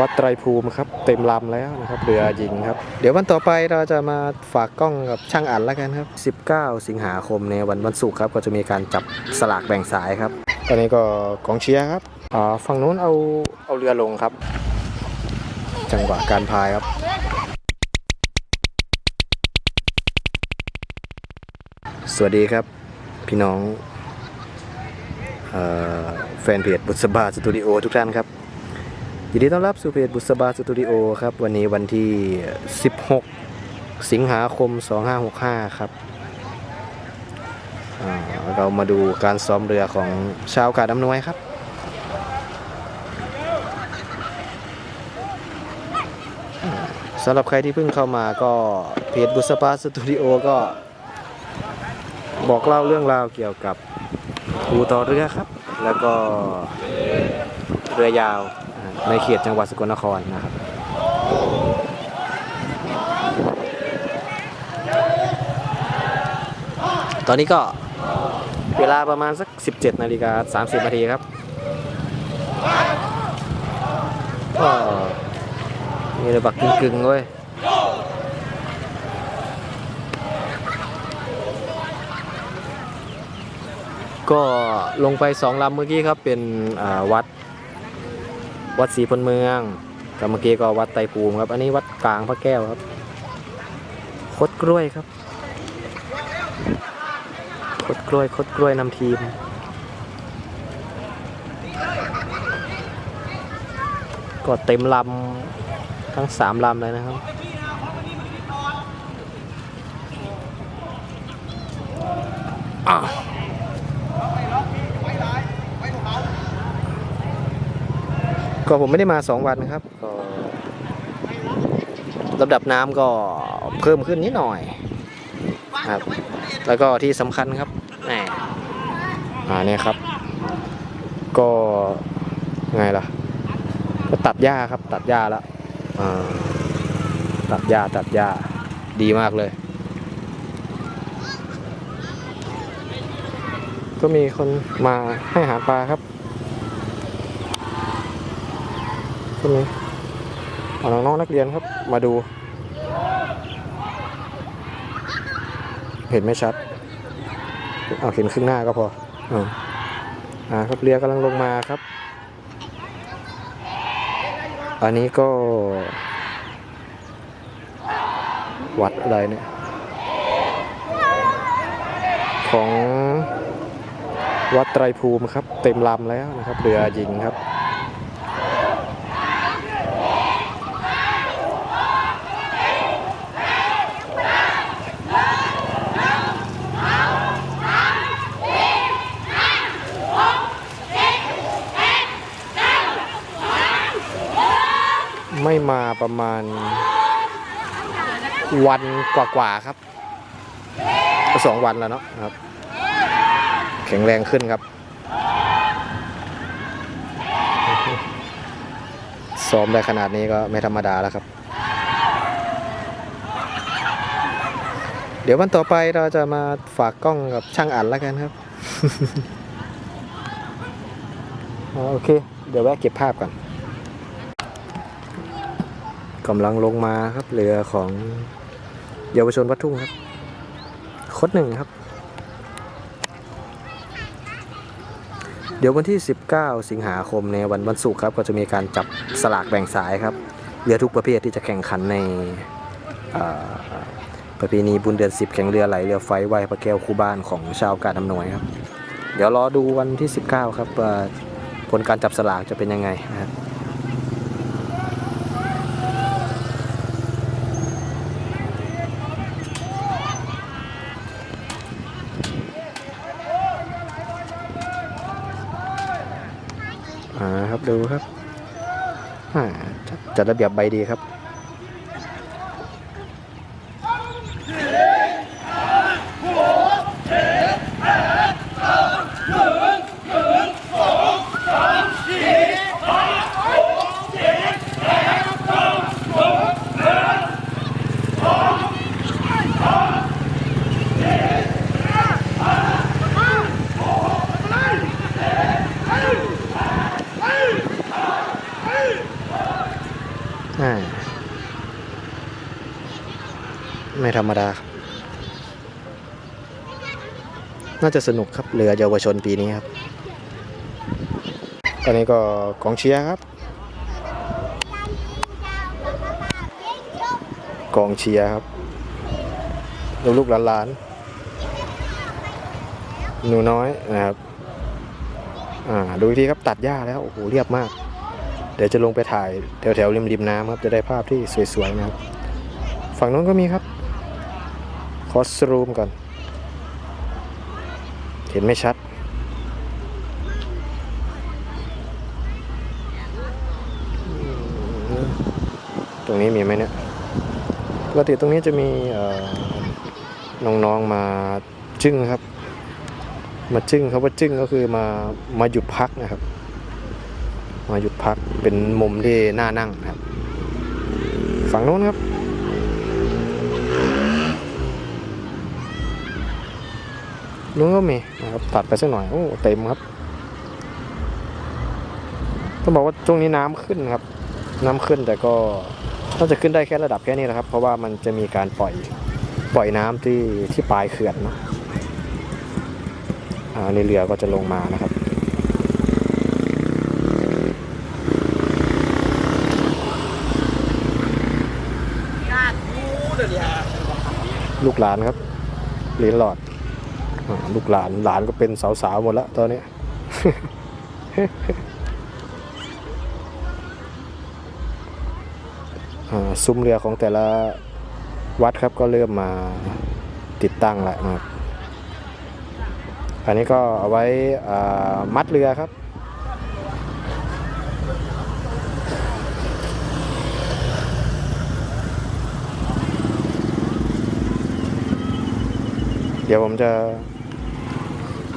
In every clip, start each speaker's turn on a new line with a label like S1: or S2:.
S1: วัดไตรภูมิครับ เต็มลำแล้วนะครับเรือยิงครับ เดี๋ยววันต่อไปเราจะมาฝากกล้องกับช่างอันแล้วกันครับ 19 สิงหาคมในวันวันศุกร์ครับ ก็จะมีการจับสลากแบ่งสายครับ ตอนนี้ก็กองเชียร์ครับอ่าฝั่งนู้นเอาเอาเรือลงครับ จังหวะการพายครับสวัสดีครับ พี่น้องเอ่อแฟนเพจบุษบาสตูดิโอทุกท่านครับ ยินดีต้อนรับสู่เพจบุษบาสตูดิโอครับ วันนี้วันที่ 16 สิงหาคม 2565 ครับอ่าเรามาดูการซ้อมเรือของชาวกาดอำนวยครับสำหรับใครที่เพิ่งเข้ามาก็เพจบุษบาสตูดิโอก็ บอกเล่าเรื่องราวเกี่ยวกับภูต่อเรือครับ แล้วก็เรือยาว ในเขตจังหวัดสกลนครนะครับตอนนี้ก็เวลาประมาณสัก 17 นาฬิกา 30 นาทีครับก็มีระบักกึ่งๆเว้ยก็ลงไปสองลำเมื่อกี้ครับ เป็นวัด วัดศรีพลเมืองกับเมื่อกี้ก็วัดไตภูมิครับ อันนี้วัดกลางพระแก้วครับคดกล้วยครับคดกล้วยคดกล้วยนำทีมก็เต็มลำทั้งสามลำเลยนะครับ อะ ก็ผมไม่ได้มา 2 วันนะครับก็ระดับน้ำก็เพิ่มขึ้นนิดหน่อยครับ แล้วก็ที่สำคัญครับแหมอ่าเนี่ยครับ ก็ไงล่ะ ก็ตัดหญ้าครับ ตัดหญ้าแล้วตัดหญ้าตัดหญ้าดีมากเลย ก็มีคนมาให้อาหารปลาครับ ก็มีเอาน้องๆนักเรียนครับ มาดู เห็นไม่ชัด เอาเห็นครึ่งหน้าก็พออ่าครับเรือกำลังลงมาครับ อันนี้ก็ วัดอะไรเนี่ย ของวัดไตรภูมิครับ เต็มลำแล้วนะครับ เรือยิงครับ ไม่มาประมาณวันกว่าๆครับสองวันแล้วเนาะครับ แข็งแรงขึ้นครับ ซ้อมได้ขนาดนี้ก็ไม่ธรรมดาแล้วครับ เดี๋ยววันต่อไปเราจะมาฝากกล้องกับช่างอันแล้วกันครับ โอเค เดี๋ยวแวะเก็บภาพก่อน กำลังลงมาครับเรือของเยาวชนวัดทุ่งครับคดหนึ่งครับ เดี๋ยววันที่ 19 สิงหาคมในวันวันศุกร์ครับ ก็จะมีการจับสลากแบ่งสายครับเรือทุกประเภทที่จะแข่งขันในประเพณีบุญเดือน 10 แข่งเรือไหลเรือไฟไหวพระแก้วคู่บ้านของชาวกาดอำนวยครับ เดี๋ยวรอดูวันที่ 19 ครับผลการจับสลากจะเป็นยังไงนะครับาครับดูครับอ่าจัดจัดระเบียบใบดีครับ อ อ่าไม่ ธรรมดาครับ น่าจะสนุกครับเรือเยาวชนปีนี้ครับ ตอนนี้ก็กองเชียร์ครับ กองเชียร์ครับลูกๆหลานๆหนูน้อยนะครับอ่าดูทีครับตัดหญ้าแล้ว โอ้โห เรียบมาก เดี๋ยวจะลงไปถ่ายแถวแถวริมริมๆน้ำครับ จะได้ภาพที่สวยๆนะครับ ฝั่งนู้นก็มีครับ อสรูมก่อน เห็นไม่ชัด ตรงนี้มีไหมเนี่ยปกติตรงนี้จะมีน้องๆมาจึ้งครับ มาจึ้งครับว่าจึ้งก็คือมามาหยุดพักนะครับ มาหยุดพักเป็นมุมที่น่านั่งครับ ฝั่งโน้นครับ นู้นก็มีนะครับตัดไปสักหน่อยโอ้เต็มครับต้องบอกว่าช่วงนี้น้ำขึ้นครับ น้ำขึ้นแต่ก็น่าจะขึ้นได้แค่ระดับแค่นี้แหละครับ เพราะว่ามันจะมีการปล่อยปล่อยน้ำที่ที่ปลายเขื่อนเนะอ่าในเรือก็จะลงมานะครับลูกหลานครับเหรียญหลอด ลูกหลานหลานก็เป็นสาวๆหมดแล้วตอนนี้ซุ้มเรือของแต่ละวัดครับก็เริ่มมาติดตั้งแล้วนะครับ อันนี้ก็เอาไว้มัดเรือครับ เดี๋ยวผมจะ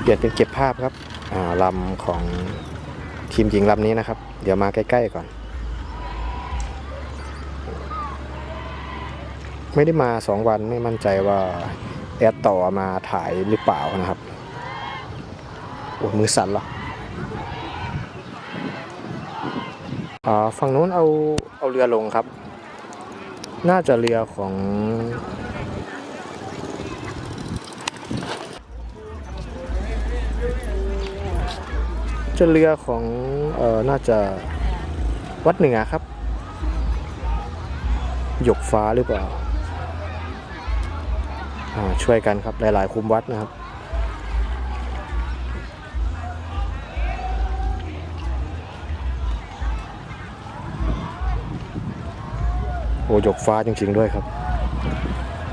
S1: เปลี่ยนเป็นเก็บภาพครับอ่าลำของทีมหญิงลำนี้นะครับ เดี๋ยวมาใกล้ๆก่อน ไม่ได้มาสองวันไม่มั่นใจว่าแอดต่อมาถ่ายหรือเปล่านะครับโอ้มือสั่นเหรอฝั่งนู้นเอาเอาเรือลงครับ น่าจะเรือของ จะเรือของเออน่าจะวัดเหนือครับ หยกฟ้าหรือเปล่าช่วยกันครับหลาย ๆ คุมวัดนะครับโอ้หยกฟ้าจริง ๆ ด้วยครับ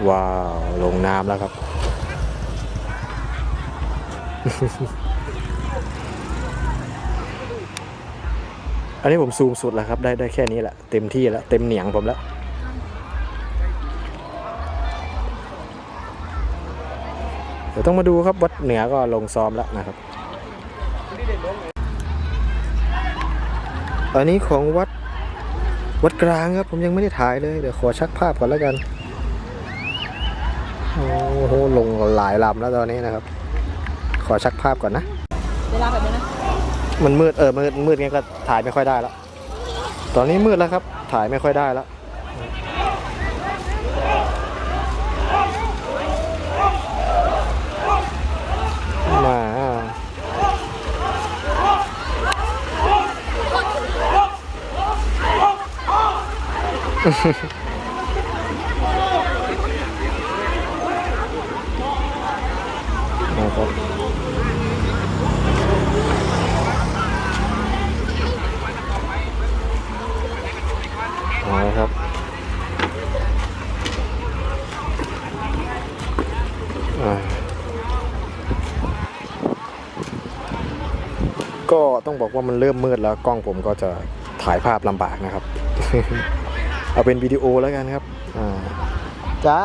S1: ว้าว ลงน้ำแล้วครับ อันนี้ผมซูมสุดแล้วครับ ได้ได้แค่นี้แหละ เต็มที่แล้ว เต็มเหนียงผมแล้ว เดี๋ยวต้องมาดูครับวัดเหนือก็ลงซ้อมแล้วนะครับ อันนี้ของวัดวัดกลางครับ ผมยังไม่ได้ถ่ายเลย เดี๋ยวขอชักภาพก่อนแล้วกัน โอ้โหลงหลายลำแล้วตอนนี้นะครับ ขอชักภาพก่อนนะ
S2: เวลาแบบนี้นะ
S1: มันมืดเออมืดมืดงั้นก็ถ่ายไม่ค่อยได้แล้วตอนนี้มืดแล้วครับ ถ่ายไม่ค่อยได้แล้วมาะครับเอาละครับอ่าก็ ต้องบอกว่ามันเริ่มมืดแล้วกล้องผมก็จะถ่ายภาพลำบากนะครับ เอาเป็นวิดีโอแล้วกันครับอ่าจ้า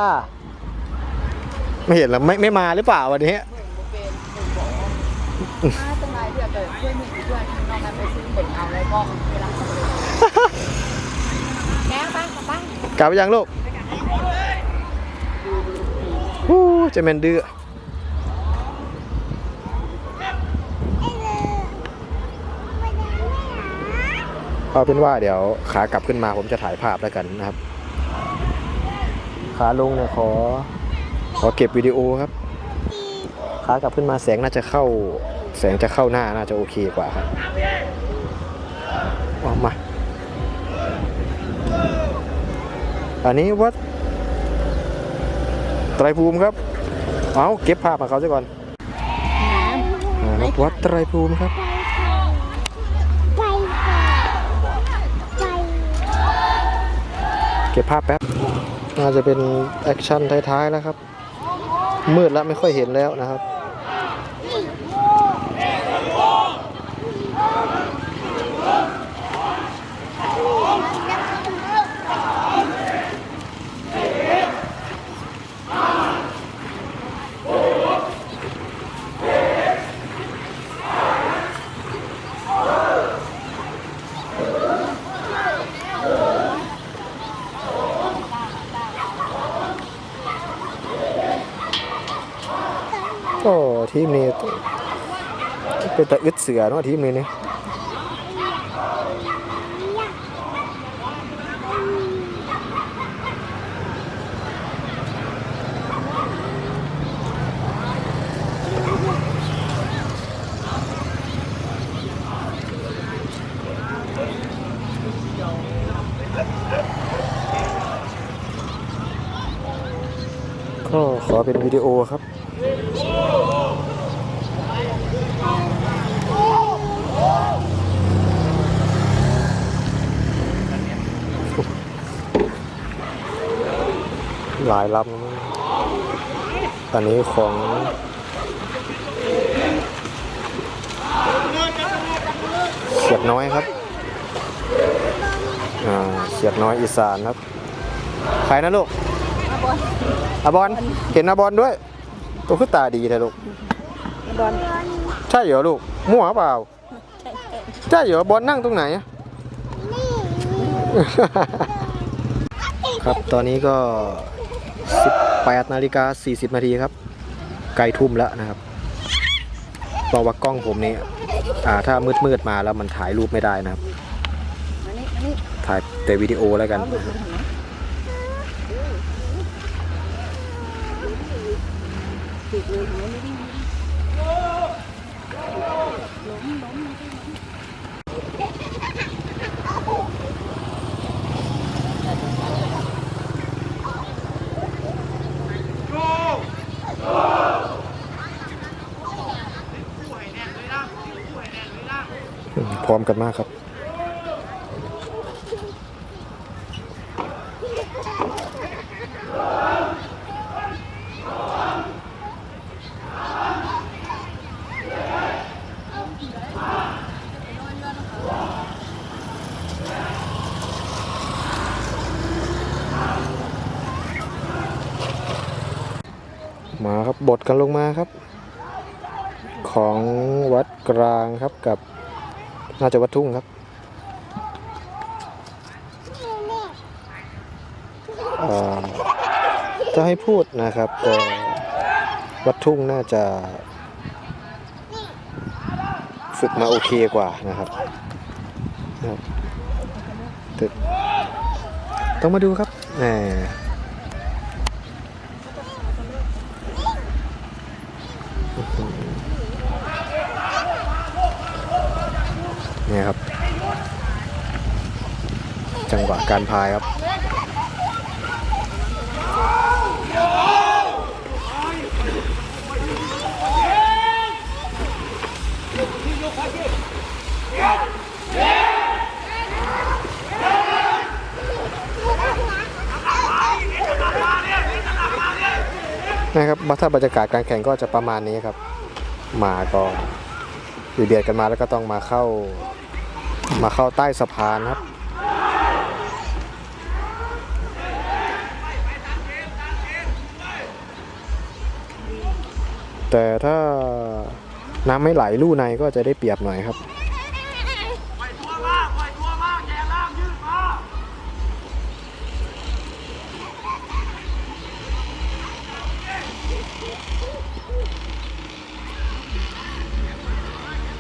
S1: ไม่เห็นแล้วไม่ไม่มาหรือเปล่าวันนี้
S2: ถ้าตรงไหนเดี๋ยวเกิดเพื่อนมีเพื่อนน้องนั้นไปซื้อเหมือนเอาแล้วก็เวลาเขาไปเลยแม่บ้างกับบ้าง
S1: กลับไปยังลูกฮู้เจะแมนดื้อ เอาเป็นว่าเดี๋ยวขากลับขึ้นมาผมจะถ่ายภาพแล้วกันนะครับ ขาลงเนี่ยขอ ขอเก็บวิดีโอครับ ขากลับขึ้นมาแสงน่าจะเข้า แสงจะเข้าหน้าน่าจะโอเคกว่าครับออกมา อันนี้วัดไตรภูมิครับ เอาเก็บภาพมาเขาซะก่อนอ่าวัดไตรภูมิครับ เก็บภาพแป๊บ น่าจะเป็นแอคชั่นท้ายๆแล้วครับ มืดแล้วไม่ค่อยเห็นแล้วนะครับ ก็ ทีมนี้เป็นตะอึดเสือเนาะทีมนี้เนี่ยก็ขอเป็นวิดีโอครับ หลายลำนะอันนี้ของเสียบน้อยครับเสียบน้อยอีสานครับ ใครนะลูกอาบอลเห็นอาบอลด้วย ตัวขึ้นตาดีเลยลูก
S2: บอล
S1: ใช่เหรอลูก มั่วเปล่า ใช่เหรอบอลนั่งตรงไหนอะ ครับตอนนี้ก็ 18นาฬิกา40นาทีครับ ไกลทุ่มแล้วนะครับเพราะว่ากล้องผมนี้อ่าถ้ามืดๆมาแล้วมันถ่ายรูปไม่ได้นะครับ ถ่ายแต่วิดีโอแล้วกัน
S2: เอาลูก
S1: นะครับ
S2: ลงนะติดเลยหัวไม่ได้
S1: อืมพ ร้อมกันมากครับมาครับบทกันลงมาครับ ของวัดกลางครับกับ น่าจะวัดทุ่งครับเอ่อจะให้พูดนะครับก็วัดทุ่งน่าจะ ฝึกมาโอเคกว่านะครับครับแต่ต้องมาดูครับแหม เนี่ยครับ จังหวะการพายครับนะครับถ้าบรรยากาศการแข่งก็จะประมาณนี้ครับ มาก็อยู่เบียดกันมาแล้วก็ต้องมาเข้า มาเข้าใต้สะพานครับ แต่ถ้าน้ำไม่ไหลลู่ในก็จะได้เปรียบหน่อยครับ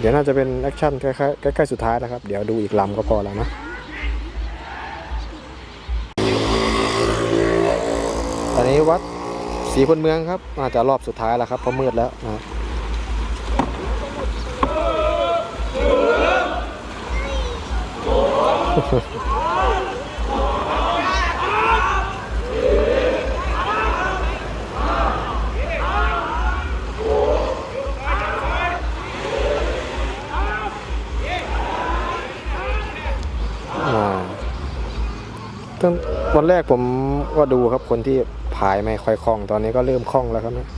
S1: เดี๋ยวน่าจะเป็นแอคชั่นใกล้ๆใกล้ๆสุดท้ายนะครับ เดี๋ยวดูอีกลำก็พอแล้วนะตอนนี้วัดศรีพลเมืองครับอาจจะรอบสุดท้ายแล้วครับเพราะมืดแล้วนะครั ตั้งวันแรกผมก็ดูครับคนที่พายไม่ค่อยคล่อง ตอนนี้ก็เริ่มคล่องแล้วครับเนี่ย